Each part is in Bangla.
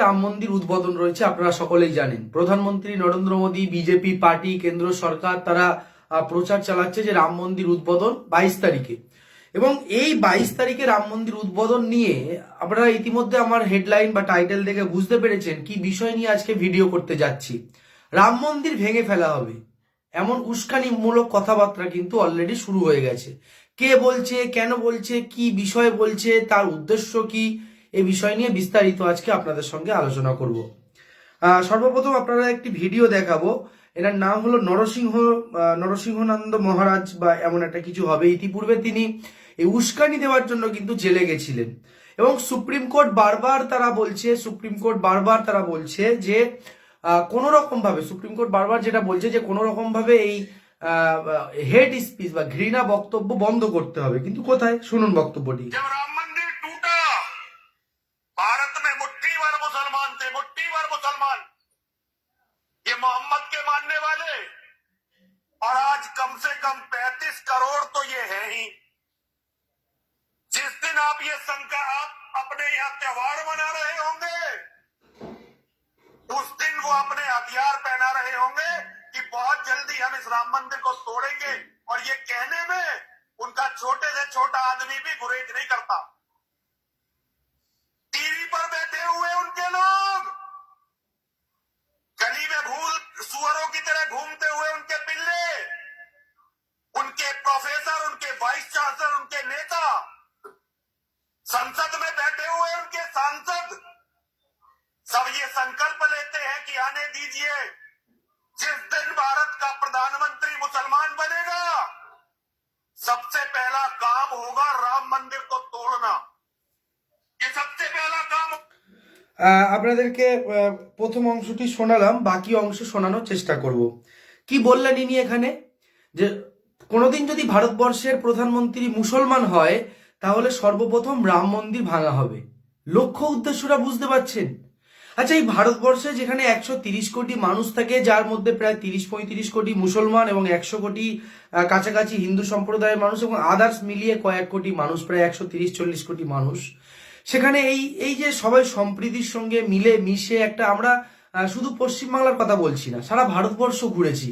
রাম মন্দির উদ্বোধন রয়েছে, আপনারা সকলেই জানেন। প্রধানমন্ত্রী নরেন্দ্র মোদী, বিজেপি পার্টি, কেন্দ্র সরকার, তারা প্রচার চালাচ্ছে যে রাম মন্দির উদ্বোধন বাইশ তারিখে। এবং এই বাইশ তারিখে রাম মন্দির উদ্বোধন নিয়ে আপনারা ইতিমধ্যে আমার হেডলাইন বা টাইটেল দেখে বুঝতে পেরেছেন কি বিষয় নিয়ে আজকে ভিডিও করতে যাচ্ছি। রাম মন্দির ভেঙে ফেলা হবে। এমন উস্কানিমূলক কথাবার্তা কিন্তু অলরেডি শুরু হয়ে গেছে। কে বলছে, কেন বলছে, কি বিষয়ে বলছে, তার উদ্দেশ্য কি এই বিষয় নিয়ে বিস্তারিত আজকে আপনাদের সঙ্গে আলোচনা করব। সর্বপ্রথম আপনারা একটি ভিডিও দেখাবো। এনার নাম হলো নরসিংহ নরসিংহনন্দ মহারাজ বা এমন একটা কিছু হবে। ইতিপূর্বে তিনি এই উস্কানি দেওয়ার জন্য কিন্তু জেলে গেছিলেন। এবং সুপ্রিম কোর্ট বারবার তারা বলছে, সুপ্রিম কোর্ট বারবার তারা বলছে যে কোন রকম ভাবে সুপ্রিম কোর্ট বারবার যেটা বলছে যে কোন রকম ভাবে এই হেড স্পিচ বা ঘৃণা বক্তব্য বন্ধ করতে হবে। কিন্তু কোথায়? শুনুন বক্তব্যটি। कम से कम 35 करोड़ तो ये है ही। जिस दिन आप ये संख्या आप अपने यहाँ त्योहार मना रहे होंगे, उस दिन वो अपने हथियार पहना रहे होंगे कि बहुत जल्दी हम इस राम मंदिर को तोड़ेंगे। और ये कहने में उनका छोटे से छोटा आदमी भी गुरेज नहीं करता। टीवी पर बैठे हुए उनके लोग, गली में भूल, सुअरों की तरह घूमते हुए उनके पिल्ले वाइस चांसलर उनके नेता संसद में बैठे हुए उनके सांसद सब ये संकल्प लेते हैं कि आने दीजिए जिस दिन भारत का प्रधानमंत्री मुसलमान बनेगा सबसे पहला काम होगा राम मंदिर को तोड़ना ये सबसे पहला काम আহ, আপনাদেরকে আহ, প্রথম অংশটি শোনালাম বাকি অংশ শোনানোর চেষ্টা করব কি বললেন ইনি এখানে যে কোনোদিন যদি ভারতবর্ষের প্রধানমন্ত্রী মুসলমান হয়, তাহলে সর্বপ্রথম রাম মন্দির ভাঙা হবে। লক্ষ্য উদ্দেশ্যটা বুঝতে পারছেন? আচ্ছা এই ভারতবর্ষে যেখানে একশো তিরিশ কোটি মানুষ থাকে, যার মধ্যে প্রায় তিরিশ পঁয়ত্রিশ কোটি মুসলমান এবং একশো কোটি কাছাকাছি হিন্দু সম্প্রদায়ের মানুষ এবং আদার্স মিলিয়ে কয়েক কোটি মানুষ, প্রায় একশো তিরিশ চল্লিশ কোটি মানুষ, সেখানে এই এই যে সবাই সম্প্রীতির সঙ্গে মিলে মিশে একটা আমরা শুধু পশ্চিমবাংলার কথা বলছি না, সারা ভারতবর্ষ ঘুরেছি।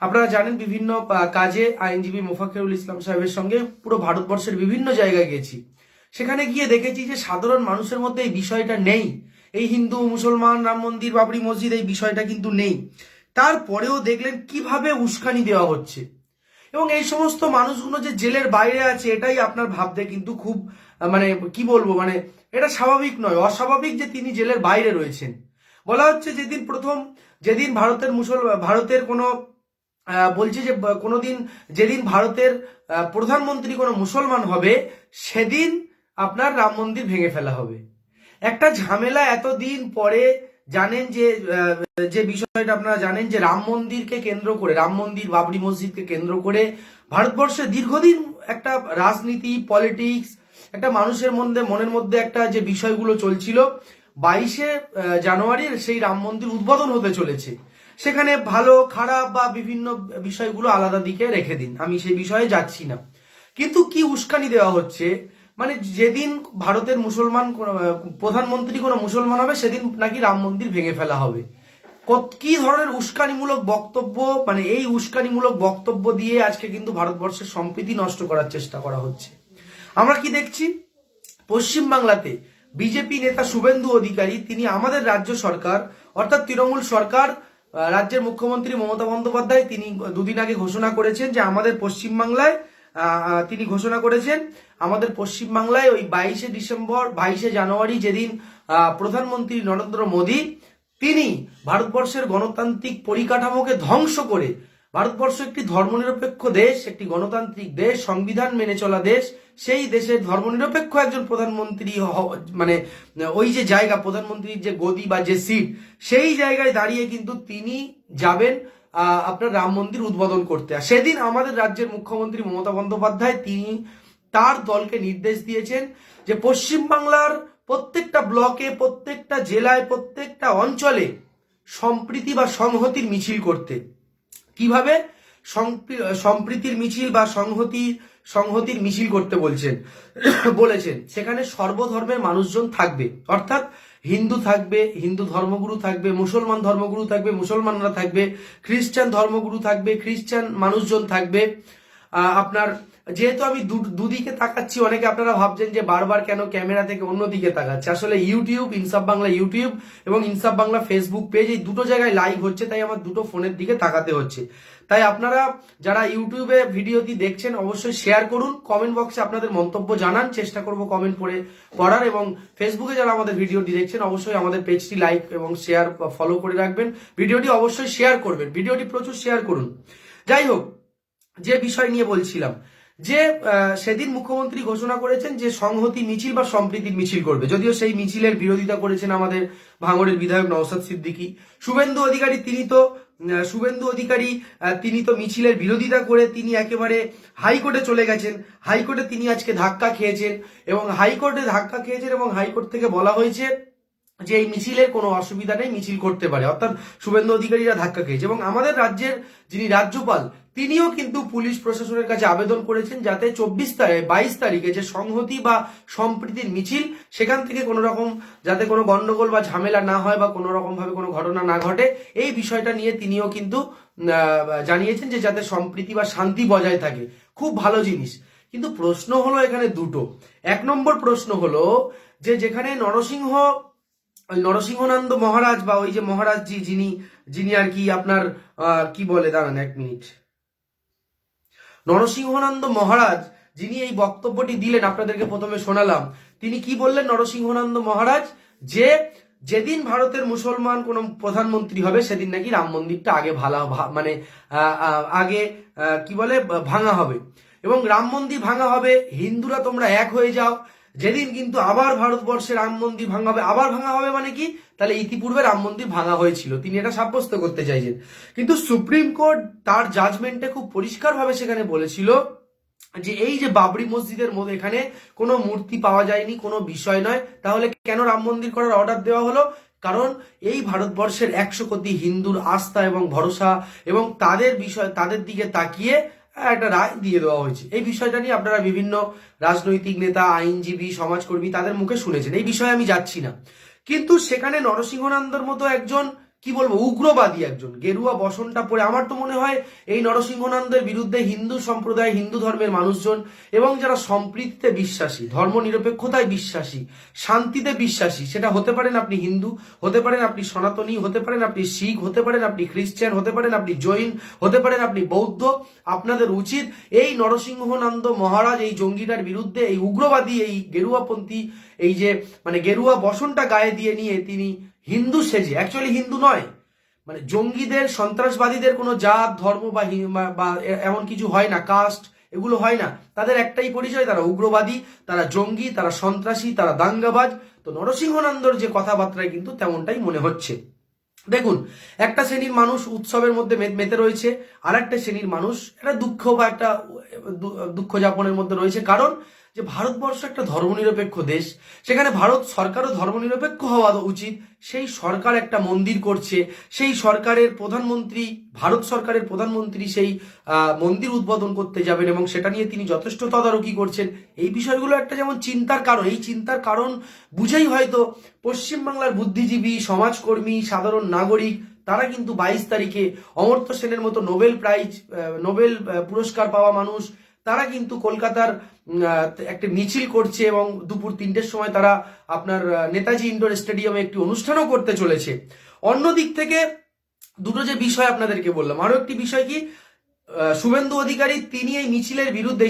আপনারা জানেন বিভিন্ন কাজে আইনজীবী মোফাকেরুল ইসলাম সাহেবের সঙ্গে পুরো ভারতবর্ষের বিভিন্ন জায়গায় গেছি। সেখানে গিয়ে দেখেছি যে সাধারণ মানুষের মধ্যে এই বিষয়টা নেই। এই হিন্দু, মুসলমান, রাম মন্দির, বাবরি মসজিদ, এই বিষয়টা কিন্তু নেই। তারপরেও দেখলেন কীভাবে উস্কানি দেওয়া হচ্ছে। এবং এই সমস্ত মানুষগুলো যে জেলের বাইরে আছে, এটাই আপনার ভাবতে কিন্তু খুব মানে কি বলব মানে এটা স্বাভাবিক নয়, অস্বাভাবিক যে তিনি জেলের বাইরে রয়েছেন। বলা হচ্ছে যেদিন প্রথম, যেদিন ভারতের মুসল, ভারতের কোনো বলছে যে কোনোদিন যেদিন ভারতের প্রধানমন্ত্রী কোনো মুসলমান হবে, সেদিন আপনার রাম মন্দির ভেঙে ফেলা হবে। একটা ঝামেলা এতদিন পরে জানেন যে যে বিষয়টা আপনারা জানেন যে, রাম মন্দিরকে কেন্দ্র করে, রাম মন্দির, বাবরি মসজিদকে কেন্দ্র করে ভারতবর্ষে দীর্ঘদিন একটা রাজনীতি, পলিটিক্স, একটা মানুষের মধ্যে, মনের মধ্যে একটা যে বিষয়গুলো চলছিল, বাইশে জানুয়ারির সেই রাম মন্দির উদ্বোধন হতে চলেছে। সেখানে ভালো, খারাপ বা বিভিন্ন বিষয়গুলো আলাদা দিকে রেখে দিন। আমি সেই বিষয়ে যাচ্ছি না। কিন্তু কি উস্কানি দেওয়া হচ্ছে? মানে যেদিন ভারতের মুসলমান প্রধানমন্ত্রী কোনো মুসলমান হবে, সেদিন নাকি রাম মন্দির ভেঙে ফেলা হবে। কি ধরনের উস্কানিমূলক বক্তব্য মানে এই উস্কানিমূলক বক্তব্য দিয়ে আজকে কিন্তু ভারতবর্ষের সম্প্রীতি নষ্ট করার চেষ্টা করা হচ্ছে। আমরা কি দেখছি? পশ্চিমবাংলাতে বিজেপি নেতা শুভেন্দু অধিকারী, তিনি আমাদের রাজ্য সরকার, অর্থাৎ তৃণমূল সরকার রাজ্যের মুখ্যমন্ত্রী মমতা বন্দ্যোপাধ্যায় তিনি দুদিন আগে ঘোষণা করেছেন যে আমাদের পশ্চিমবাংলায় তিনি ঘোষণা করেছেন আমাদের পশ্চিমবাংলায় ওই বাইশে ডিসেম্বর, বাইশে জানুয়ারি যেদিন প্রধানমন্ত্রী নরেন্দ্র মোদী, তিনি ভারতবর্ষের গণতান্ত্রিক পরিকাঠামোকে ধ্বংস করে ভারতবর্ষ একটি ধর্মনিরপেক্ষ দেশ, একটি গণতান্ত্রিক দেশ, সংবিধান মেনে চলা দেশ। সেই দেশের ধর্মনিরপেক্ষ একজন প্রধানমন্ত্রী মানে ওই যে জায়গা, প্রধানমন্ত্রীর যে গদি বা যে সিট, সেই জায়গায় দাঁড়িয়ে কিন্তু তিনি যাবেন আপনার রাম মন্দির উদ্বোধন করতে। আর সেদিন আমাদের রাজ্যের মুখ্যমন্ত্রী মমতা বন্দ্যোপাধ্যায়, তিনি তার দলকে নির্দেশ দিয়েছেন যে পশ্চিমবাংলার প্রত্যেকটা ব্লকে, প্রত্যেকটা জেলায়, প্রত্যেকটা অঞ্চলে সম্প্রীতি বা সংহতির মিছিল করতে। কীভাবে সম্প্রী- সম্প্রীতির মিছিল বা সংহতি, সংহতির মিছিল করতে বলছেন? বলেছেন, সেখানে সর্বধর্মের মানুষজন থাকবে। অর্থাৎ হিন্দু থাকবে, হিন্দু ধর্মগুরু থাকবে, মুসলমান ধর্মগুরু থাকবে, মুসলমানরা থাকবে, খ্রিস্টান ধর্মগুরু থাকবে, খ্রিস্টান মানুষজন থাকবে। আপনার যেহেতু আমি দুদিকে তাকাচ্ছি, অনেকে আপনারা ভাবছেন যে বারবার কেন ক্যামেরা থেকে অন্যদিকে তাকাচ্ছে। আসলে ইউটিউব, ইনসাফ বাংলা ইউটিউব এবং ইনসাফ বাংলা ফেসবুক পেজ এই দুটো জায়গায় লাইভ হচ্ছে, তাই আমার দুটো ফোনের দিকে তাকাতে হচ্ছে। তাই আপনারা যারা ইউটিউবে ভিডিওটি দেখছেন, অবশ্যই শেয়ার করুন কমেন্ট বক্সে আপনাদের মন্তব্য জানান, চেষ্টা করব কমেন্ট করে পড়ার এবং ফেসবুকে যারা আমাদের ভিডিওটি দেখছেন, অবশ্যই আমাদের পেজটি লাইক এবং শেয়ার ফলো করে রাখবেন। ভিডিওটি অবশ্যই শেয়ার করবেন, ভিডিওটি প্রচুর শেয়ার করুন। যাই হোক, যে বিষয় নিয়ে বলছিলাম যে সেদিন মুখ্যমন্ত্রী ঘোষণা করেছেন যে সংহতি মিছিল বা সম্প্রীতির মিছিল করবে। যদিও সেই মিছিলের বিরোধিতা করেছেন আমাদের ভাঙড়ের বিধায়ক নওসাদ সিদ্দিকী। শুভেন্দু অধিকারী তিনি তো শুভেন্দু অধিকারী তিনি তো মিছিলের বিরোধিতা করে তিনি একেবারে হাইকোর্টে চলে গেছেন। হাইকোর্টে তিনি আজকে ধাক্কা খেয়েছেন এবং হাইকোর্টে ধাক্কা খেয়েছেন এবং হাইকোর্ট থেকে বলা হয়েছে যে এই মিছিলের কোনো অসুবিধা নেই, মিছিল করতে পারে। অর্থাৎ শুভেন্দু অধিকারীরা ধাক্কা খেয়েছে। এবং আমাদের রাজ্যের যিনি রাজ্যপাল, তিনিও কিন্তু পুলিশ প্রশাসনের কাছে আবেদন করেছেন যাতে চব্বিশ তারিখ, বাইশ তারিখে যে সংহতি বা সম্প্রীতির মিছিল, সেখান থেকে কোনো রকম যাতে কোনো গন্ডগোল বা ঝামেলা না হয় বা কোনো রকম ভাবে কোনো ঘটনা না ঘটে, এই বিষয়টা নিয়ে তিনিও কিন্তু জানিয়েছেন যে যাতে সম্প্রীতি বা শান্তি বজায় থাকে। খুব ভালো জিনিস। কিন্তু প্রশ্ন হলো এখানে দুটো। এক নম্বর প্রশ্ন হলো যে যেখানে নরসিংহ ওই নরসিংহনন্দ মহারাজ বা ওই যে মহারাজ জি যিনি যিনি আর কি আপনার কি বলে, দাঁড়ান এক মিনিট। নরসিংহনন্দ মহারাজ যিনি এই বক্তব্যটি দিলেন, আপনাদেরকে প্রথমে শোনালাম, তিনি কি বললেন নরসিংহনন্দ মহারাজ? যে যেদিন ভারতের মুসলমান কোন প্রধানমন্ত্রী হবে, সেদিন নাকি রাম মন্দিরটা আগে ভালো মানে আগে কি বলে, ভাঙা হবে। এবং রাম মন্দির ভাঙা হবে, হিন্দুরা তোমরা এক হয়ে যাও যেদিন কিন্তু আবার ভারতবর্ষে রাম মন্দির ভাঙা হবে, আবার ভাঙা হবে মানে কি? তাহলে ইতিপূর্বে রাম মন্দির ভাঙা হয়েছিল, তিনি এটা সাব্যস্ত করতে চাইছেন। কিন্তু সুপ্রিম কোর্ট তার জাজমেন্টে খুব পরিষ্কারভাবে সেখানে বলেছিল যে এই যে বাবরি মসজিদের মধ্যে এখানে কোনো মূর্তি পাওয়া যায়নি, কোনো বিষয় নয়, তাহলে কেন রাম মন্দির করার অর্ডার দেওয়া হলো? কারণ এই ভারতবর্ষের একশো কোটি হিন্দুর আস্থা এবং ভরসা এবং তাদের বিষয়, তাদের দিকে তাকিয়ে একটা রায় দিয়ে দেওয়া হয়েছে। এই বিষয়টা নিয়ে আপনারা বিভিন্ন রাজনৈতিক নেতা, আইনজীবী, সমাজকর্মী তাদের মুখে শুনেছেন। এই বিষয়ে আমি যাচ্ছি না। কিন্তু সেখানে নরসিংহনন্দর মতো একজন কি বলব, উগ্রবাদী একজন। গেরুয়া বসনটা পরে আমার তো মনে হয় এই নরসিংহনন্দের বিরুদ্ধে হিন্দু সম্প্রদায় হিন্দু ধর্মের মানুষজন এবং যারা সম্প্রীতিতে বিশ্বাসী ধর্ম নিরপেক্ষতায় বিশ্বাসী, শান্তিতে বিশ্বাসী, সেটা হতে পারেন আপনি হিন্দু, হতে পারেন আপনি সনাতনী, হতে পারেন আপনি শিখ, হতে পারেন আপনি খ্রিস্টান, হতে পারেন আপনি জৈন, হতে পারেন আপনি বৌদ্ধ, আপনাদের উচিত এই নরসিংহনন্দ মহারাজ, এই জঙ্গিটার বিরুদ্ধে এই উগ্রবাদী, এই গেরুয়াপন্থী এই যে মানে গেরুয়া বসনটা গায়ে দিয়ে নিয়ে তিনি হিন্দু সেজে অ্যাকচুয়ালি হিন্দু নয় মানে জঙ্গিদের, সন্ত্রাসবাদীদের কোনো জাত, ধর্ম বা বা- এমন কিছু হয় না কাস্ট এগুলো হয় না। তাদের একটাই পরিচয়, তারা উগ্রবাদী, তারা জঙ্গি, তারা সন্ত্রাসী, তারা দাঙ্গাবাজ। তো নরসিংহনন্দর যে কথাবার্তায় কিন্তু তেমনটাই মনে হচ্ছে। দেখুন, একটা শ্রেণির মানুষ উৎসবের মধ্যে মেতে রয়েছে আর একটা শ্রেণির মানুষ একটা দুঃখ বা একটা দুঃখ যাপনের মধ্যে রয়েছে। কারণ যে ভারতবর্ষ একটা ধর্মনিরপেক্ষ দেশ, সেখানে ভারত সরকারও ধর্মনিরপেক্ষ হওয়া উচিত। সেই সরকার একটা মন্দির করছে, সেই সরকারের প্রধানমন্ত্রী, ভারত সরকারের প্রধানমন্ত্রী সেই মন্দির উদ্বোধন করতে যাবেন এবং সেটা নিয়ে তিনি যথেষ্ট তদারকি করছেন। এই বিষয়গুলো একটা যেমন চিন্তার কারণ, এই চিন্তার কারণ বুঝেই হয়তো পশ্চিমবাংলার বুদ্ধিজীবী, সমাজকর্মী, সাধারণ নাগরিক, তারা কিন্তু বাইশ তারিখে অমর্ত্য সেনের মতো নোবেল প্রাইজ নোবেল পুরস্কার পাওয়া মানুষ তারা কিন্তু কলকাতার একটি মিছিল করছে এবং দুপুর তিনটের সময় তারা আপনার নেতাজি ইন্ডোর স্টেডিয়ামে একটি অনুষ্ঠানও করতে চলেছে। অন্য দিক থেকে দুটো যে বিষয় আপনাদেরকে বললাম আরও একটি বিষয় কি? শুভেন্দু অধিকারী তিনি এই মিছিলের বিরুদ্ধে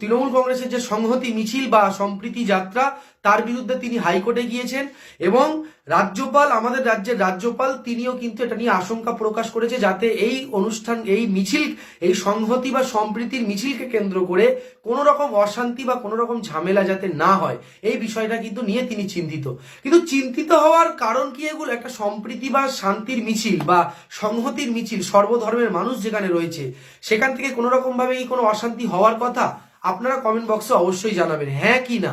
তৃণমূল কংগ্রেসের যে সংহতি মিছিল বা সম্প্রীতি যাত্রা তার বিরুদ্ধে তিনি হাইকোর্টে গিয়েছেন এবং রাজ্যপাল, আমাদের রাজ্যের রাজ্যপাল তিনিও কিন্তু এটা নিয়ে আশঙ্কা প্রকাশ করেছে যাতে এই অনুষ্ঠান, এই মিছিল, এই সংহতি বা সম্প্রীতির মিছিলকে কেন্দ্র করে কোনো রকম অশান্তি বা কোনো রকম ঝামেলা যাতে না হয়, এই বিষয়টা কিন্তু নিয়ে তিনি চিন্তিত। কিন্তু চিন্তিত হওয়ার কারণ কি এগুলো? একটা সম্প্রীতি বা শান্তির মিছিল বা সংহতির মিছিল, সর্বধর্মের মানুষ যেখানে রয়েছে, সেখান থেকে কোনো রকম ভাবে কি কোনো অশান্তি হওয়ার কথা? আপনারা কমেন্ট বক্সে অবশ্যই জানাবেন হ্যাঁ কি না?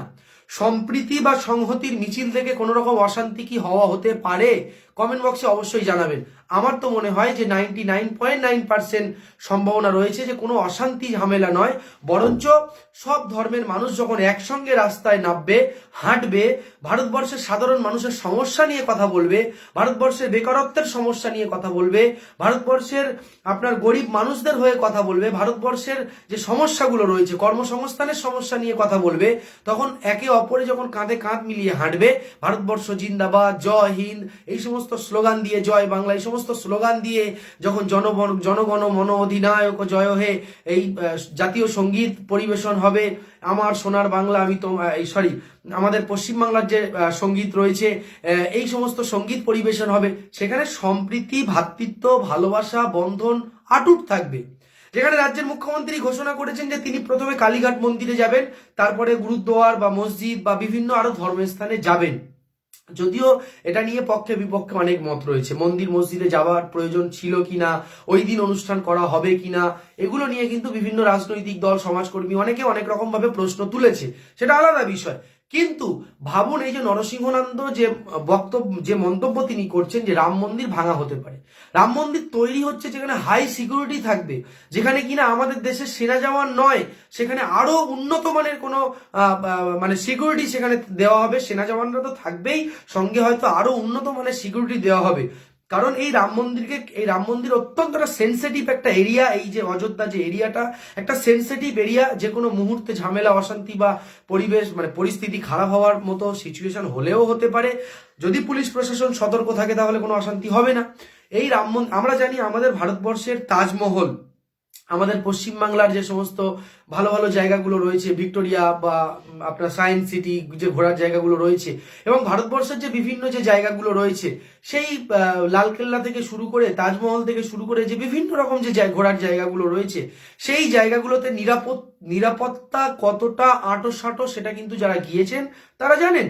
সম্প্রীতি বা সংহতির মিছিল থেকে কোনো রকম অশান্তি কি হওয়া হতে পারে? কমেন্ট বক্সে অবশ্যই জানাবেন। আমার তো মনে হয় যে ninety nine point nine percent সম্ভাবনা রয়েছে যে কোনো অশান্তি, ঝামেলা নয়। বরঞ্চ সব ধর্মের মানুষ যখন একসঙ্গে রাস্তায় নামবে, হাঁটবে, ভারতবর্ষের সাধারণ মানুষের সমস্যা নিয়ে কথা বলবে, ভারতবর্ষের বেকারত্বের সমস্যা নিয়ে কথা বলবে, ভারতবর্ষের আপনার গরিব মানুষদের হয়ে কথা বলবে, ভারতবর্ষের যে সমস্যাগুলো রয়েছে, কর্মসংস্থানের সমস্যা নিয়ে কথা বলবে, তখন একে অপরে যখন কাঁধে কাঁধ মিলিয়ে হাঁটবে, ভারতবর্ষ জিন্দাবাদ, জয় হিন্দ, এই সমস্ত স্লোগান দিয়ে জয় বাংলা, এই সমস্ত স্লোগান দিয়ে যখন জনগণ জনগণ মন অধিনায়ক জয় হে এই জাতীয় সংগীত পরিবেশন হবে, আমার সোনার বাংলা আমি তো সরি আমাদের পশ্চিমবাংলার যে সংগীত রয়েছে এই সমস্ত সংগীত পরিবেশন হবে, সেখানে সম্প্রীতি ভ্রাতৃত্ব ভালোবাসা, বন্ধন, আটুট থাকবে। যেখানে রাজ্যের মুখ্যমন্ত্রী ঘোষণা করেছেন যে তিনি প্রথমে কালীঘাট মন্দিরে যাবেন, তারপরে গুরুদ্বার বা মসজিদ বা বিভিন্ন আরও ধর্মস্থানে যাবেন। যদিও এটা নিয়ে পক্ষে বিপক্ষে অনেক মত রয়েছে। মন্দির মসজিদে যাওয়ার প্রয়োজন ছিল কিনা, ওই দিন অনুষ্ঠান করা হবে কিনা, এগুলো নিয়ে কিন্তু বিভিন্ন রাজনৈতিক দল, সমাজকর্মী অনেকে অনেক রকম ভাবে প্রশ্ন তুলেছে। সেটা আলাদা বিষয়। কিন্তু ভাবুন, এই যে নরসিংহনন্দ যে বক্তব্য, যে মন্তব্য তিনি করছেন যে রাম মন্দির ভাঙা হতে পারে। রাম মন্দির তৈরি হচ্ছে যেখানে হাই সিকিউরিটি থাকবে, যেখানে কিনা আমাদের দেশের সেনা জওয়ান নয়, সেখানে আরও উন্নত মানের কোনো মানে সিকিউরিটি সেখানে দেওয়া হবে। সেনা জওয়ানরা তো থাকবেই, সঙ্গে হয়তো আরও উন্নত মানের সিকিউরিটি দেওয়া হবে। কারণ এই রাম মন্দিরকে, এই রাম মন্দির অত্যন্ত একটা সেন্সিটিভ একটা এরিয়া এই যে অযোধ্যা যে এরিয়াটা একটা সেন্সিটিভ এরিয়া যে কোনো মুহূর্তে ঝামেলা, অশান্তি বা পরিবেশ মানে পরিস্থিতি খারাপ হওয়ার মতো সিচুয়েশন হলেও হতে পারে। যদি পুলিশ প্রশাসন সতর্ক থাকে তাহলে কোনো অশান্তি হবে না। এই রাম আমরা জানি আমাদের ভারতবর্ষের তাজমহল আমাদের পশ্চিমবাংলার যে সমস্ত ভালো ভালো জায়গাগুলো রয়েছে, ভিক্টোরিয়া বা আপনার সায়েন্স সিটি যে ঘোরার জায়গাগুলো রয়েছে এবং ভারতবর্ষের যে বিভিন্ন যে জায়গাগুলো রয়েছে, সেই লালকেল্লা থেকে শুরু করে তাজমহল থেকে শুরু করে যে বিভিন্ন রকম যে ঘোরার জায়গাগুলো রয়েছে, সেই জায়গাগুলোতে নিরাপদ, নিরাপত্তা কতটা আঁটো সাঁটো সেটা কিন্তু যারা গিয়েছেন, তারা জানেন।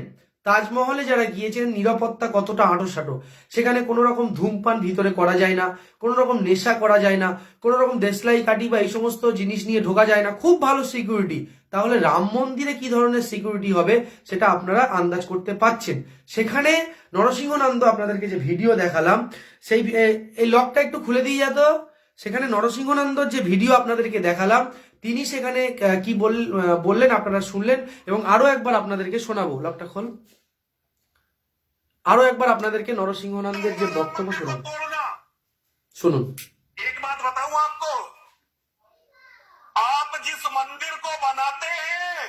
তাজমহলে যারা গিয়েছেন নিরাপত্তা কতটা আঁটোসাঁটো? সেখানে কোনো রকম ধূমপান ভিতরে করা যায় না, কোনো রকম নেশা করা যায় না, কোনো রকম দেশলাই কাটি বা এই সমস্ত জিনিস নিয়ে ঢোকা যায় না। খুব ভালো সিকিউরিটি তাহলে রাম মন্দিরে কি ধরনের সিকিউরিটি হবে, সেটা আপনারা আন্দাজ করতে পাচ্ছেন। সেখানে নরসিংহনন্দ আপনাদেরকে যে ভিডিও দেখালাম, সেই এই লকটা একটু খুলে দিয়ে যেত। সেখানে নরসিংহনন্দর যে ভিডিও আপনাদেরকে দেখালাম, তিনি সেখানে কি বললেন, আপনারা শুনলেন, এবং আরও একবার আপনাদেরকে শোনাবো। লকটা খোল। আরো একবার আপনাদেরকে নরসিংহনন্দের যে বক্তব্য শোনাবো तोड़ना শুনুন एक बात बताऊं आपको आप जिस मंदिर को बनाते हैं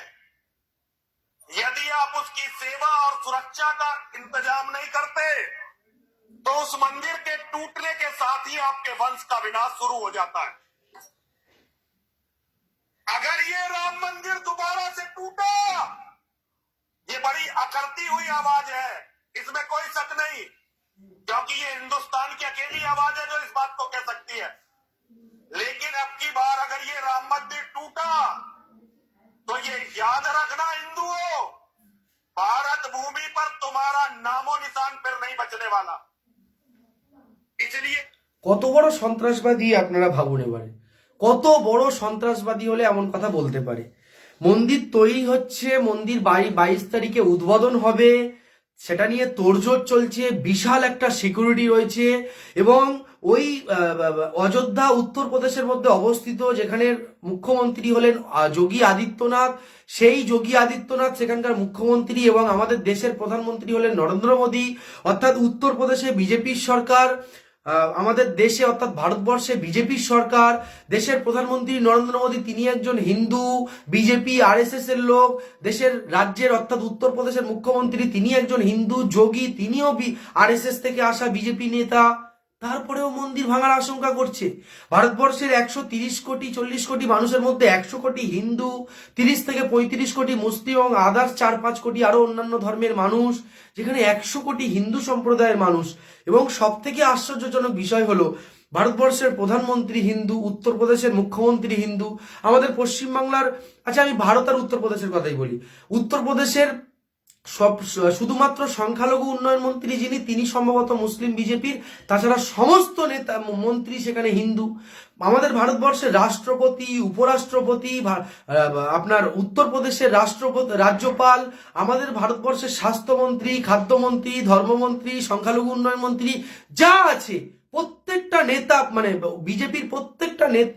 यदि आप उसकी सेवा और सुरक्षा का इंतजाम नहीं करते तो उस मंदिर के टूटने के साथ ही आपके वंश का विनाश शुरू हो जाता है अगर ये राम मंदिर दोबारा से टूटा ये बड़ी अकड़ती हुई आवाज है इसमें कोई शक नहीं क्योंकि ये हिंदुस्तान की अकेली आवाज है जो इस बात को कह सकती है लेकिन अब की बार अगर ये राम मंदिर टूटा तो ये याद रखना हिंदुओं भारत भूमि पर तुम्हारा नामो निशान फिर नहीं बचने वाला इसलिए কত বড় সন্ত্রাসবাদী আপনারা ভাবুন এবারে কত বড় সন্ত্রাসবাদী হলে এমন কথা বলতে পারে মন্দির তৈরি হচ্ছে মন্দির বাই- বাইশ তারিখে উদ্বোধন হবে সেটা নিয়ে তোড়জোড় চলছে, বিশাল একটা সিকিউরিটি রয়েছে এবং ওই অযোধ্যা উত্তরপ্রদেশের মধ্যে অবস্থিত যেখানে মুখ্যমন্ত্রী হলেন যোগী আদিত্যনাথ। সেই যোগী আদিত্যনাথ সেখানকার মুখ্যমন্ত্রী এবং আমাদের দেশের প্রধানমন্ত্রী হলেন নরেন্দ্র মোদী। অর্থাৎ উত্তরপ্রদেশে বিজেপির সরকার আমাদের দেশে অর্থাৎ ভারতবর্ষে বিজেপির সরকার, দেশের প্রধানমন্ত্রী নরেন্দ্র মোদী, তিনি একজন হিন্দু, বিজেপি আরএসএস এর লোক, দেশের রাজ্যের অর্থাৎ উত্তরপ্রদেশের মুখ্যমন্ত্রী, তিনি একজন হিন্দু, যোগী, তিনিও আরএসএস থেকে আসা বিজেপি নেতা। তারপরেও মন্দির ভাঙার আশঙ্কা করছে। ভারতবর্ষের একশো তিরিশ কোটি, চল্লিশ কোটি মানুষের মধ্যে একশো কোটি হিন্দু, তিরিশ থেকে পঁয়ত্রিশ কোটি মুসলিম এবং আদার্স চার পাঁচ কোটি আরও অন্যান্য ধর্মের মানুষ, যেখানে একশো কোটি হিন্দু সম্প্রদায়ের মানুষ। এবং সব থেকে আশ্চর্যজনক বিষয় হলো, ভারতবর্ষের প্রধানমন্ত্রী হিন্দু, উত্তরপ্রদেশের মুখ্যমন্ত্রী হিন্দু, আমাদের পশ্চিমবাংলার আচ্ছা আমি ভারত আর উত্তরপ্রদেশের কথাই বলি। উত্তরপ্রদেশের সব, শুধুমাত্র সংখ্যালঘু উন্নয়ন মন্ত্রী যিনি, তিনি সম্ভবত মুসলিম বিজেপির, তাছাড়া সমস্ত নেতা, মন্ত্রী সেখানে হিন্দু। আমাদের ভারতবর্ষের রাষ্ট্রপতি, উপরাষ্ট্রপতি আপনার উত্তরপ্রদেশের রাষ্ট্রপতি, রাজ্যপাল, আমাদের ভারতবর্ষের স্বাস্থ্যমন্ত্রী, খাদ্যমন্ত্রী, ধর্মমন্ত্রী, সংখ্যালঘু উন্নয়ন মন্ত্রী, যা আছে, প্রত্যেকটা নেতা মানে বিজেপির প্রত্যেকটা নেত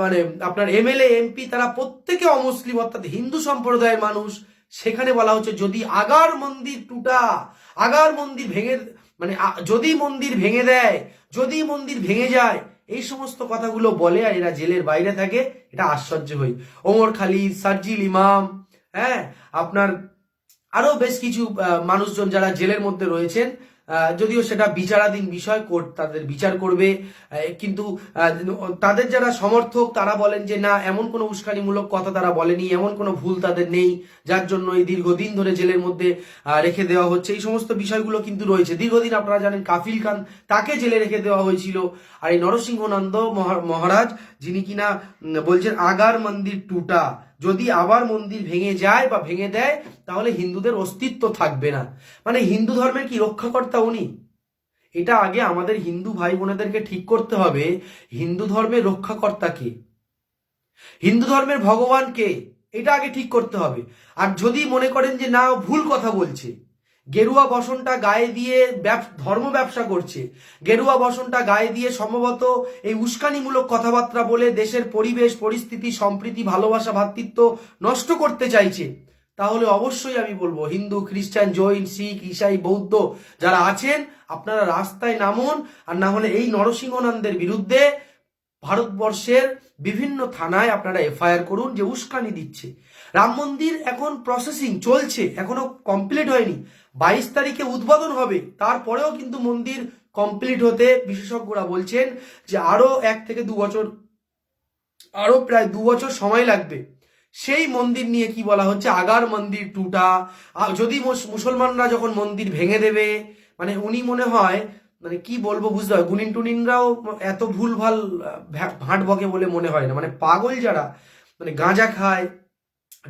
মানে আপনার এমএলএ, এমপি, তারা প্রত্যেকে অমুসলিম, অর্থাৎ হিন্দু সম্প্রদায়ের মানুষ। সেখানে বলা হচ্ছে, যদি আগার মন্দির টুটা, আগার মন্দির ভেঙে মানে যদি মন্দির ভেঙে দেয়, যদি মন্দির ভেঙে যায়, এই সমস্ত কথাগুলো বলে আর এরা জেলের বাইরে থাকে, এটা আশ্চর্য হই। ওমর খালিদ সার্জিল ইমাম হ্যাঁ আপনার আরও বেশ কিছু মানুষজন যারা জেলের মধ্যে রয়েছেন যদিও সেটা বিচারাধীন বিষয়, কোর্ট তাদের বিচার করবে। কিন্তু তাদের যারা সমর্থক, তারা বলেন যে, না, এমন কোনো উস্কানিমূলক কথা তারা বলেনি, এমন কোনো ভুল তাদের নেই, যার জন্য এই দীর্ঘদিন ধরে জেলের মধ্যে রেখে দেওয়া হচ্ছে। এই সমস্ত বিষয়গুলো কিন্তু রয়েছে। দীর্ঘদিন আপনারা জানেন কাফিল খান তাকে জেলে রেখে দেওয়া হয়েছিল। আর এই নরসিংহনন্দ মহা- মহারাজ যিনি কিনা বলছেন আগার মন্দির টুটা। যদি আবার মন্দির ভেঙে যায় বা ভেঙে দেয়, তাহলে হিন্দুদের অস্তিত্ব থাকবে না। মানে হিন্দু ধর্মের কি রক্ষাকর্তা উনি? এটা আগে আমাদের হিন্দু ভাই বোনেদেরকে ঠিক করতে হবে, হিন্দু ধর্মের রক্ষাকর্তা কে? হিন্দু ধর্মের ভগবান কে? এটা আগে ঠিক করতে হবে। আর যদি মনে করেন যে না ভুল কথা বলছে গেরুয়া বসনটা গায়ে দিয়ে ধর্ম ব্যবসা করছে। গেরুয়া বসনটা গায়ে দিয়ে সম্ভবত এই উস্কানিমূলক কথাবার্তা বলে দেশের পরিবেশ, পরিস্থিতি, সম্প্রীতি, ভালোবাসা ভ্রাতৃত্ব নষ্ট করতে চাইছে। তাহলে অবশ্যই আমি বলব, হিন্দু, খ্রিস্টান, জৈন, শিখ, ইসাই, বৌদ্ধ যারা আছেন, আপনারা রাস্তায় নামুন, আর না হলে এই নরসিংহনন্দের বিরুদ্ধে ভারতবর্ষের বিভিন্ন থানায় আপনারা এফআইআর করুন যে উস্কানি দিচ্ছে। রাম মন্দির এখন প্রসেসিং চলছে, এখনও কমপ্লিট হয়নি। বাইশ তারিখে উদ্বোধন হবে। তারপরেও কিন্তু মন্দির কমপ্লিট হতে বিশেষজ্ঞরা বলছেন যে আরও এক থেকে দু বছর আরও প্রায় দু বছর সময় লাগবে। সেই মন্দির নিয়ে কি বলা হচ্ছে? আগার মন্দির টুটা। যদি মুসলমানরা যখন মন্দির ভেঙে দেবে মানে উনি মনে হয় মানে কি বলব বুঝতে হয় গুনিন টুনিনরাও এত ভুল ভালো ভাঁট বকে বলে মনে হয় না। মানে পাগল যারা মানে গাঁজা খায়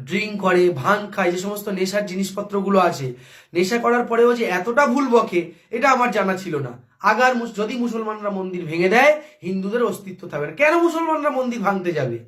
ড্রিঙ্ক করে, ভাং খায়, যে সমস্ত নেশার জিনিসপত্রগুলো আছে। নেশা করার পরেও যে এতটা ভুল বকে, এটা আমার জানা ছিল না। আগার যদি মুসলমানরা মন্দির ভেঙে দেয়, হিন্দুদের অস্তিত্ব থাকবে না। কেন মুসলমানরা মন্দির ভাঙতে যাবে?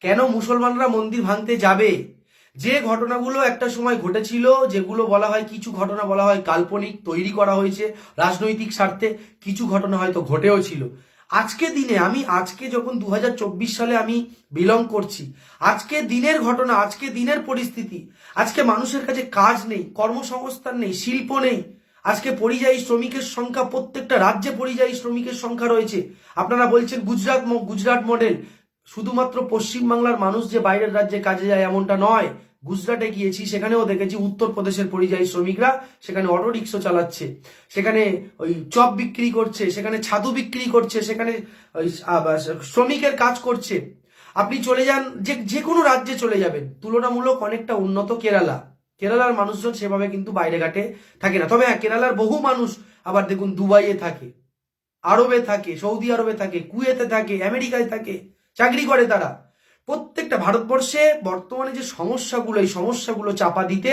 কেন মুসলমানরা মন্দির ভাঙতে যাবে? যে ঘটনাগুলো একটা সময় ঘটেছিল, যেগুলো বলা হয়, কিছু ঘটনা বলা হয় কাল্পনিক, তৈরি করা হয়েছে রাজনৈতিক স্বার্থে, কিছু ঘটনা হয়তো ঘটেও ছিল। আজকে দিনে আমি, আজকে যখন দু হাজার চব্বিশ সালে আমি বিলং করছি, আজকে দিনের ঘটনা, আজকে দিনের পরিস্থিতি, আজকে মানুষের কাছে কাজ নেই, কর্মসংস্থান নেই, শিল্প নেই, আজকে পরিযায়ী শ্রমিকের সংখ্যা, প্রত্যেকটা রাজ্যে পরিযায়ী শ্রমিকের সংখ্যা রয়েছে। আপনারা বলছেন গুজরাট গুজরাট মডেল শুধুমাত্র পশ্চিমবাংলার মানুষ যে বাইরের রাজ্যে কাজে যায় এমনটা নয়, গুজরাটে গিয়েছি, সেখানেও দেখেছি উত্তরপ্রদেশের পরিযায়ী শ্রমিকরা সেখানে অটো রিক্সা চালাচ্ছে, সেখানে ওই চপ বিক্রি করছে, সেখানে ছাতু বিক্রি করছে, সেখানে ওই শ্রমিকের কাজ করছে। আপনি চলে যান, যে যে কোনো রাজ্যে চলে যাবেন। তুলনামূলক অনেকটা উন্নত কেরালা। কেরালার মানুষজন সেভাবে কিন্তু বাইরে ঘাটে থাকে না। তবে হ্যাঁ কেরালার বহু মানুষ আবার দেখুন দুবাইয়ে থাকে, আরবে থাকে, সৌদি আরবে থাকে, কুয়েতে থাকে, আমেরিকায় থাকে। চাকরি করে তারা। প্রত্যেকটা ভারতবর্ষে বর্তমানে যে সমস্যাগুলো, এই সমস্যাগুলো চাপা দিতে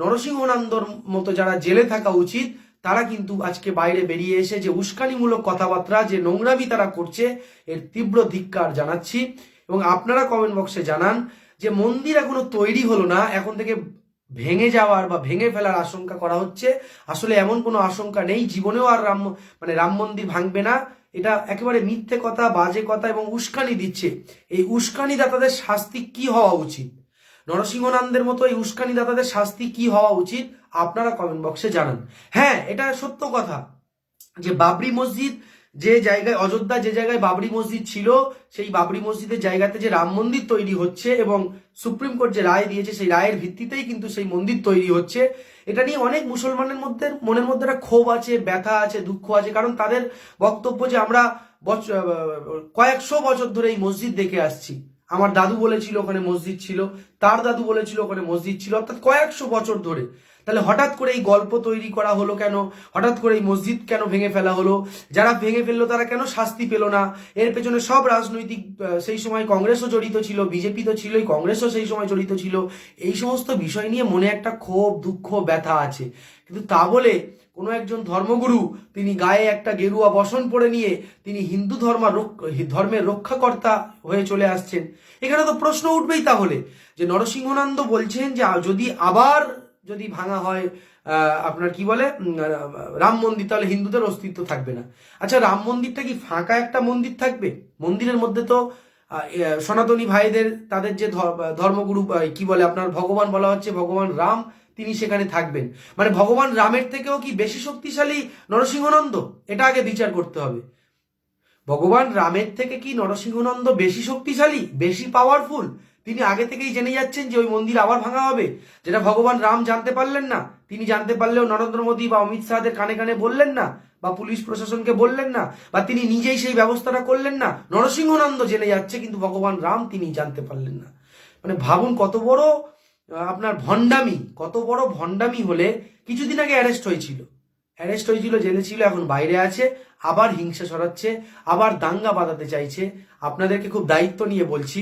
নরসিংহনন্দর মতো যারা জেলে থাকা উচিত, তারা কিন্তু আজকে বাইরে বেরিয়ে এসে যে উস্কানিমূলক কথাবার্তা, যে নোংরামি তারা করছে, এর তীব্র ধিক্কার জানাচ্ছি। এবং আপনারা কমেন্ট বক্সে জানান যে মন্দির এখনও তৈরি হলো না, এখন থেকে ভেঙে যাওয়ার বা ভেঙে ফেলার আশঙ্কা করা হচ্ছে। আসলে এমন কোনো আশঙ্কা নেই, জীবনেও আর রাম মানে রাম মন্দির ভাঙবে না। এটা একেবারে মিথ্যে কথা, বাজে কথা এবং উস্কানি দিচ্ছে। এই উস্কানি দাতাদের শাস্তি কি হওয়া উচিত? নরসিংহনন্দের মতো এই উস্কানি দাতাদের শাস্তি কি হওয়া উচিত? আপনারা কমেন্ট বক্সে জানান। হ্যাঁ এটা সত্য কথা যে বাবরি মসজিদ যে জায়গায়, অযোধ্যা যে জায়গায় বাবরি মসজিদ ছিল, সেই বাবরি মসজিদের জায়গাতে যে রাম মন্দির তৈরি হচ্ছে এবং সুপ্রিম কোর্ট যে রায় দিয়েছে, সেই রায়ের ভিত্তিতেই কিন্তু সেই মন্দির তৈরি হচ্ছে। এটা নিয়ে অনেক মুসলমানের মধ্যে, মনের মধ্যে একটা ক্ষোভ আছে, ব্যথা আছে, দুঃখ আছে, কারণ তাদের বক্তব্য যে আমরা কয়েকশো বছর ধরে এই মসজিদ দেখে আসছি। আমার দাদু বলেছিল ওখানে মসজিদ ছিল, তার দাদু বলেছিল ওখানে মসজিদ ছিল, অর্থাৎ কয়েকশো বছর ধরে। তাহলে হঠাৎ করে এই গল্প তৈরি করা হলো কেন? হঠাৎ করে এই মসজিদ কেন ভেঙে ফেলা হলো? যারা ভেঙে ফেলল তারা কেন শাস্তি পেল না? এর পেছনে সব রাজনৈতিক সেই সময় কংগ্রেসও জড়িত ছিল, বিজেপি তো ছিলই, কংগ্রেসও সেই সময় জড়িত ছিল। এই সমস্ত বিষয় নিয়ে মনে একটা ক্ষোভ, দুঃখ, ব্যথা আছে। কিন্তু তা বলে কোনো একজন ধর্মগুরু তিনি গায়ে একটা গেরুয়া বসন পরে নিয়ে তিনি হিন্দু ধর্ম ধর্মের রক্ষাকর্তা হয়ে চলে আসছেন। এখানে তো প্রশ্ন উঠবেই তাহলে যে নরসিংহনন্দ বলছেন যে যদি আবার যদি ভাঙা হয় আপনার কি বলে রাম মন্দির, তাহলে হিন্দুদের অস্তিত্ব থাকবে না। আচ্ছা রাম মন্দিরটা কি ফাঁকা একটা মন্দির থাকবে? মন্দিরের মধ্যে তো সনাতনী ভাইদের, তাদের যে ধর্মগুরু কি বলে আপনার, ভগবান বলা হচ্ছে ভগবান রাম তিনি সেখানে থাকবেন। মানে ভগবান রামের থেকেও কি বেশি শক্তিশালী নরসিংহনন্দ? এটা আগে বিচার করতে হবে। ভগবান রামের থেকে কি নরসিংহনন্দ বেশি শক্তিশালী, বেশি পাওয়ারফুল তিনি আগে থেকেই জেনে যাচ্ছেন যে ওই মন্দির আবার ভাঙা হবে। যেটা ভগবান রাম জানতে পারলেন না, তিনি জানতে পারলেও নরেন্দ্র মোদী বা অমিত শাহদের কানে কানে বললেন না, বা পুলিশ প্রশাসনকে বললেন না, বা তিনি নিজেই সেই ব্যবস্থাটা করলেন না, নরসিংহনন্দ জেনে যাচ্ছে, কিন্তু ভগবান রাম তিনি জানতে পারলেন না। মানে ভাবুন কত বড় আপনার ভণ্ডামি, কত বড় ভণ্ডামি হলে কিছুদিন আগে অ্যারেস্ট হয়েছিল। অ্যারেস্ট হয়েছিল, জেলে ছিল, এখন বাইরে আছে, আবার হিংসা সরাচ্ছে আবার দাঙ্গা বাঁধাতে চাইছে। আপনাদেরকে খুব দায়িত্ব নিয়ে বলছি,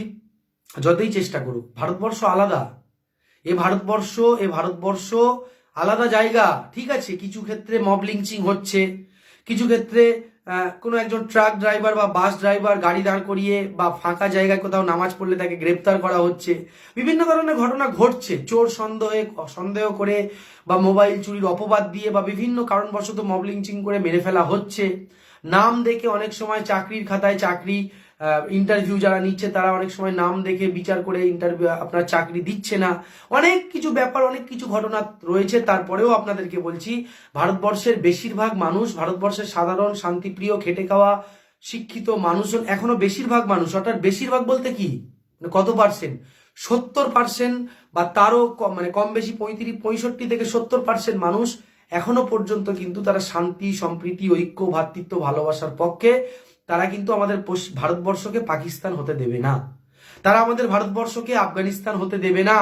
যতই চেষ্টা করুক, ভারতবর্ষ আলাদা। এ ভারতবর্ষ এ ভারতবর্ষ আলাদা জায়গা, ঠিক আছে, কিছু ক্ষেত্রে মব লিঞ্চিং হচ্ছে, কিছু ক্ষেত্রে কোনো একজন ট্রাক ড্রাইভার বা বাস ড্রাইভার গাড়ি দাঁড় করিয়ে বা ফাঁকা জায়গায় কোথাও নামাজ পড়লে তাকে গ্রেপ্তার করা হচ্ছে। বিভিন্ন ধরনের ঘটনা ঘটছে। চোর সন্দেহে, সন্দেহ করে বা মোবাইল চুরির অপবাদ দিয়ে বা বিভিন্ন কারণবশত মব লিঞ্চিং করে মেরে ফেলা হচ্ছে। নাম দেখে অনেক সময় চাকরির খাতায় চাকরি ইন্টারভিউ যারা নিচ্ছে, তারা অনেক সময় নাম দেখে বিচার করে ইন্টারভিউ আপনার চাকরি দিচ্ছে না। অনেক কিছু ব্যাপার, অনেক কিছু ঘটনা রয়েছে। তারপরেও আপনাদেরকে বলছি, ভারতবর্ষের বেশিরভাগ মানুষ, ভারতবর্ষের সাধারণ, শান্তিপ্রিয়, খেটে খাওয়া, শিক্ষিত মানুষজন এখনও বেশিরভাগ মানুষ, অর্থাৎ বেশিরভাগ বলতে কি? মানে কত পার্সেন্ট সত্তর পার্সেন্ট বা তারও মানে কম বেশি পঁয়ত্রিশ, পঁয়ষট্টি থেকে সত্তর পার্সেন্ট মানুষ এখনও পর্যন্ত কিন্তু তারা শান্তি, সম্প্রীতি, ঐক্য ভ্রাতৃত্ব ভালোবাসার পক্ষে তারা কিন্তু আমাদের ভারতবর্ষকে পাকিস্তান হতে দেবে না। তারা আমাদের ভারতবর্ষকে আফগানিস্তান হতে দেবে না।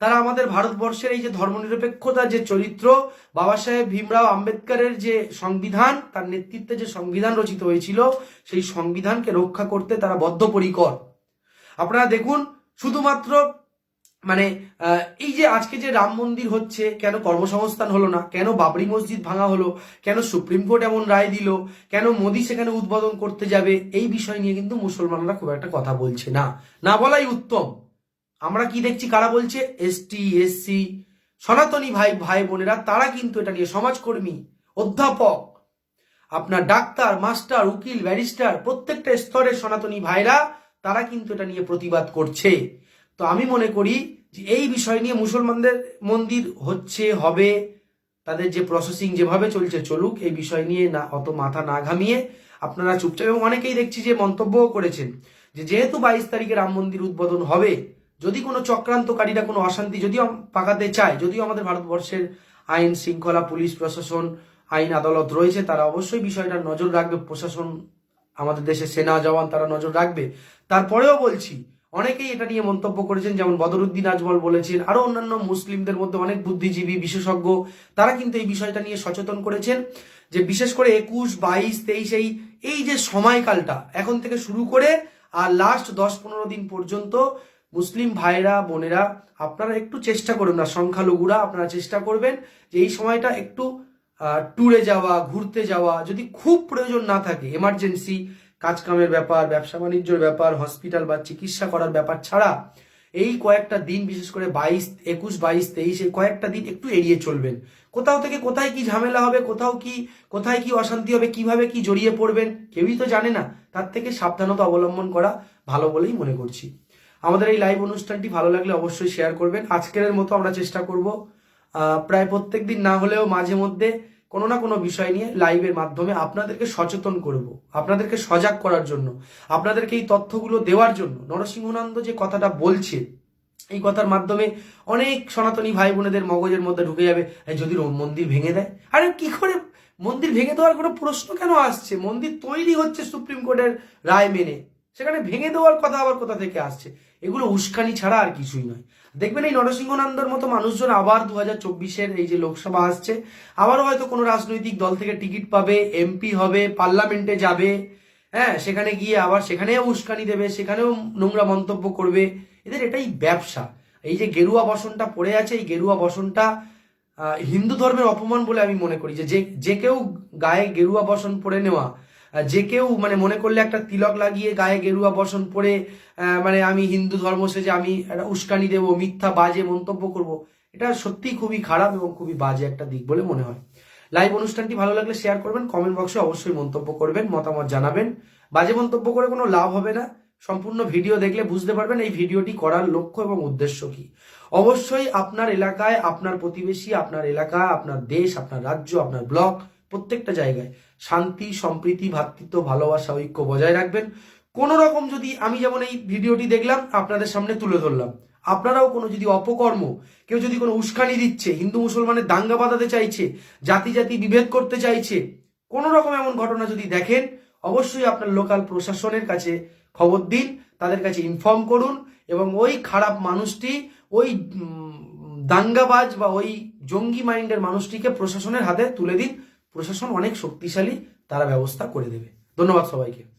তারা আমাদের ভারতবর্ষের এই যে ধর্মনিরপেক্ষতার যে চরিত্র, বাবা সাহেব ভীমরাও আম্বেদকরের যে সংবিধান, তার নেতৃত্বে যে সংবিধান রচিত হয়েছিল, সেই সংবিধানকে রক্ষা করতে তারা বদ্ধপরিকর। আপনারা দেখুন, শুধুমাত্র মানে এই যে আজকে যে রাম মন্দির হচ্ছে, কেন কর্মসংস্থান হলো না? কেন বাবরি মসজিদ ভাঙা হলো? কেন সুপ্রিম কোর্ট এমন রায় দিল? কেন মোদী সেখানে উদ্বোধন করতে যাবে? এই বিষয় নিয়ে কিন্তু মুসলমানরা খুব একটা কথা বলছে না। না বলাই উত্তম। আমরা কি দেখছি? কারা বলছে? এসটি এসসি সনাতনী ভাই ভাই বোনেরা, তারা কিন্তু এটা নিয়ে সমাজকর্মী, অধ্যাপক, আপনার ডাক্তার, মাস্টার, উকিল, ব্যারিস্টার, প্রত্যেকটা স্তরের সনাতনী ভাইরা, তারা কিন্তু এটা নিয়ে প্রতিবাদ করছে। তো আমি মনে করি যে এই বিষয় নিয়ে মুসলমানদের মন্দির হচ্ছে, হবে, তাদের যে প্রসেসিং যেভাবে চলছে চলুক, এই বিষয় নিয়ে না, অত মাথা না ঘামিয়ে আপনারা চুপচাপ এবং অনেকেই দেখছি যে মন্তব্যও করেছেন যে যেহেতু বাইশ তারিখে রাম মন্দির উদ্বোধন হবে, যদি কোনো চক্রান্তকারীরা কোনো অশান্তি, যদিও পাকাতে চায়, যদিও আমাদের ভারতবর্ষের আইন শৃঙ্খলা, পুলিশ প্রশাসন, আইন আদালত রয়েছে, তারা অবশ্যই বিষয়টা নজর রাখবে, প্রশাসন, আমাদের দেশে সেনা জওয়ান তারা নজর রাখবে। তারপরেও বলছি অনেকেই এটা নিয়ে মন্তব্য করেছেন, যেমন বদরুদ্দিন আজমল বলেছেন, আরও অন্যান্য মুসলিমদের মধ্যে অনেক বুদ্ধিজীবী, বিশেষজ্ঞ, তারা কিন্তু এই বিষয়টা নিয়ে সচেতন করেছেন, যে বিশেষ করে একুশ, বাইশ, তেইশ, এই এই যে সময়কালটা, এখন থেকে শুরু করে আর লাস্ট দশ, পনেরো দিন পর্যন্ত মুসলিম ভাইরা, বোনেরা, আপনারা একটু চেষ্টা করুন না, সংখ্যালঘুরা, আপনারা চেষ্টা করবেন যে এই সময়টা একটু ট্যুরে যাওয়া, ঘুরতে যাওয়া, যদি খুব প্রয়োজন না থাকে এমার্জেন্সি কাজকামের ব্যাপার, ব্যবসা বাণিজ্যের ব্যাপার হসপিটাল বা চিকিৎসা করার ব্যাপার ছাড়া এই কয়েকটা দিন, বিশেষ করে বাইশ, একুশ, বাইশ, তেইশ, এই কয়েকটা দিন একটু এড়িয়ে চলবেন। কোথাও থেকে কোথায় কি ঝামেলা হবে, কোথাও কি, কোথায় কি অশান্তি হবে, কীভাবে কি জড়িয়ে পড়বেন, কেউই তো জানে না। তার থেকে সাবধানতা অবলম্বন করা ভালো বলেই মনে করছি। আমাদের এই লাইভ অনুষ্ঠানটি ভালো লাগলে অবশ্যই শেয়ার করবেন। আজকের মতো আমরা চেষ্টা করব প্রায় প্রত্যেক দিন না হলেও মাঝে মধ্যে কোনো না কোনো বিষয় নিয়ে লাইভের মাধ্যমে আপনাদেরকে সচেতন করব। আপনাদেরকে সজাগ করার জন্য, আপনাদেরকে এই তথ্যগুলো দেওয়ার জন্য। নরসিংহনন্দ যে কথাটা বলছে, এই কথার মাধ্যমে অনেক সনাতনী ভাই বোনেদের মগজের মধ্যে ঢুকে যাবে যদি মন্দির ভেঙে দেয়? আরে কি করে? মন্দির ভেঙে দেওয়ার কোনো প্রশ্ন কেন আসছে? মন্দির তৈরি হচ্ছে সুপ্রিম কোর্টের রায় মেনে। সেখানে ভেঙে দেওয়ার কথা আবার কোথা থেকে আসছে? এগুলো উস্কানি ছাড়া আর কিছুই নয়। দেখবেন এই নরসিংহনন্দর মতো মানুষজন আবার দু হাজার চব্বিশের এই যে লোকসভা আসছে, আবারও হয়তো কোনো রাজনৈতিক দল থেকে টিকিট পাবে, এমপি হবে, পার্লামেন্টে যাবে হ্যাঁ সেখানে গিয়ে আবার সেখানেও উস্কানি দেবে, সেখানেও নোংরা মন্তব্য করবে। এদের এটাই ব্যবসা। এই যে গেরুয়া বসনটা পড়ে আছে, এই গেরুয়া বসনটা হিন্দু ধর্মের অপমান বলে আমি মনে করি যে, যে- কেউ গায়ে গেরুয়া বসন পরে নেওয়া যে কেউ মানে মনে করলে একটা তিলক লাগিয়ে গায়ে গেরুয়া বসন পরে মানে আমি হিন্দু ধর্ম সেজে আমি একটা উস্কানি দেব, মিথ্যা বাজে মন্তব্য করব, এটা সত্যিই খুবই খারাপ এবং খুবই বাজে একটা দিক বলে মনে হয়। লাইভ অনুষ্ঠানটি ভালো লাগলে শেয়ার করবেন কমেন্ট বক্সে অবশ্যই মন্তব্য করবেন, মতামত জানাবেন। বাজে মন্তব্য করে কোনো লাভ হবে না, সম্পূর্ণ ভিডিও দেখলে বুঝতে পারবেন এই ভিডিওটি করার লক্ষ্য এবং উদ্দেশ্য কি। অবশ্যই আপনার এলাকায়, আপনার প্রতিবেশী, আপনার এলাকা, আপনার দেশ, আপনার রাজ্য, আপনার ব্লক প্রত্যেকটা জায়গায় শান্তি, সম্প্রীতি ভ্রাতৃত্ব ভালোবাসা, ঐক্য বজায় রাখবেন। কোনো রকম যদি আমি যেমন এই ভিডিওটি দেখলাম, আপনাদের সামনে তুলে ধরলাম। আপনারাও কোনো যদি অপকর্ম, কেউ যদি কোনো উস্কানি দিচ্ছে, হিন্দু মুসলমানের দাঙ্গা বাঁধাতে চাইছে, জাতি জাতি বিভেদ করতে চাইছে কোনো রকম এমন ঘটনা যদি দেখেন, অবশ্যই আপনার লোকাল প্রশাসনের কাছে খবর দিন, তাদের কাছে ইনফর্ম করুন এবং ওই খারাপ মানুষটি, ওই দাঙ্গাবাজ বা ওই জঙ্গি মাইন্ডের মানুষটিকে প্রশাসনের হাতে তুলে দিন। প্রশাসন অনেক শক্তিশালী তারা ব্যবস্থা করে দেবে। ধন্যবাদ সবাইকে।